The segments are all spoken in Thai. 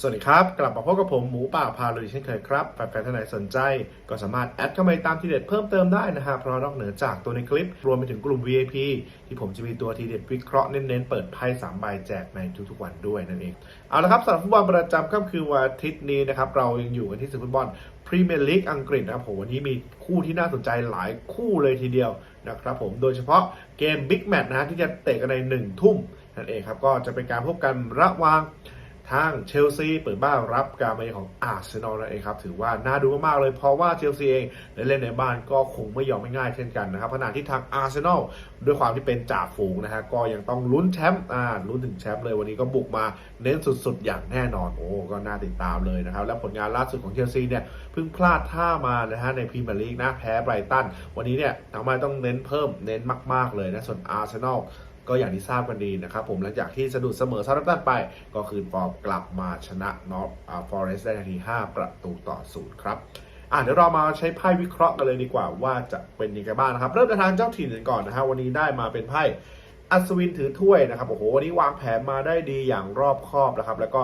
สวัสดีครับ กลับมาพบกับผมหมูป่าพาลุยเช่นเคยครับ แฟนๆท่านไหนสนใจ ก็สามารถแอดเข้ามาตามทีเด็ดเพิ่มเติมได้นะครับเพราะนอกเหนือจากตัวในคลิป รวมไปถึงกลุ่ม VIP ที่ผมจะมีตัวทีเด็ดวิเคราะห์เน้นๆ เปิดไพ่สามใบแจกในทุกๆวันด้วยนั่นเอง เอาละครับสำหรับฟุตบอลประจำค่ำคืนวันอาทิตย์นี้นะครับเรายังอยู่กันที่ศึกฟุตบอลพรีเมียร์ลีกอังกฤษนะครับผมวันนี้มีคู่ที่น่าสนใจหลายคู่เลยทีเดียวนะครับผมโดยเฉพาะเกมบิ๊กแมตช์นะฮะที่จะเตะกันในหนึ่งทุ่มนั่นเองครับก็จะเป็นการพบกันระหว่าง ทางเชลซีเปิดบ้านรับการมาเยือนของอาร์เซนอลนั่นเองครับถือว่าน่าดูมากๆเลยเพราะว่าเชลซีเองได้เล่นในบ้านก็คงไม่ยอมไม่ง่ายเช่นกันนะครับขณะที่ทางอาร์เซนอลด้วยความที่เป็นจ่าฝูงนะฮะก็ยังต้องลุ้นแชมป์อ่าลุ้นถึงแชมป์เลยวันนี้ก็บุกมาเน้นสุดๆ อย่างแน่นอนโอ้ก็น่าติดตามเลยนะครับและผลงานล่าสุดของเชลซีเนี่ยเพิ่งพลาดท่ามานะฮะในพรีเมียร์ลีกนะแพ้ไบรตันวันนี้เนี่ยทางบ้าต้องเน้นเพิ่มเน้นมาก ๆเลยนะส่วนอาร์เซนอล ก็อย่างที่ทราบกันดีนะครับผมหลังจากที่สะดุดเสมอซาร์ตันไป ก็คืนฟอร์มกลับมาชนะนอตฟอเรสต์ได้ทันที 5 ประตูต่อศูนย์ครับอะเดี๋ยวเรามาใช้ไพ่วิเคราะห์กันเลยดีกว่าว่าจะเป็นยังไงบ้างนะครับ เริ่มจากทางเจ้าถิ่นกันก่อนนะฮะวันนี้ได้มาเป็นไพ่อัศวินถือถ้วยนะครับโอ้โหวันนี้วางแผนมาได้ดีอย่างรอบคอบนะครับ แล้วก็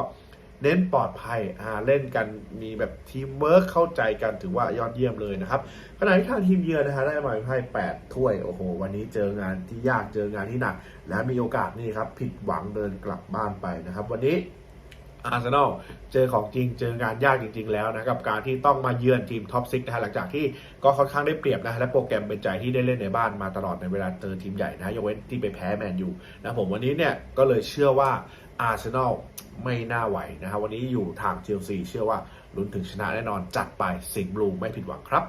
เน้นปลอดภัยอ่าเล่นกันมีแบบทีมเวิร์คเข้าใจกันถือว่ายอดเยี่ยมเลยนะครับขณะที่ทางทีมเยือนนะฮะได้มาเป็นไพ่แปดถ้วยโอ้โหวันนี้เจองานที่ยากเจองานที่หนัก และมีโอกาสนี่ครับผิดหวังเดินกลับบ้านไปนะครับ วันนี้อาร์เซนอลเจอของจริงเจองานยากจริง ๆ แล้วนะกับการที่ต้องมาเยือนทีมท็อปซิกนะฮะหลังจากที่ก็ค่อนข้างได้เปรียบนะฮะและโปรแกรมเป็นใจที่ได้เล่นในบ้านมาตลอดในเวลาเจอทีมใหญ่นะฮะยกเว้นที่ไปแพ้แมนยูนะผมวันนี้เนี่ยก็เลยเชื่อว่าอาร์เซนอล ไม่น่าไหวนะครับวันนี้อยู่ทางเชลซีเชื่อว่าลุ้นถึงชนะแน่นอนจัดไปสิงห์บลูไม่ผิดหวังครับ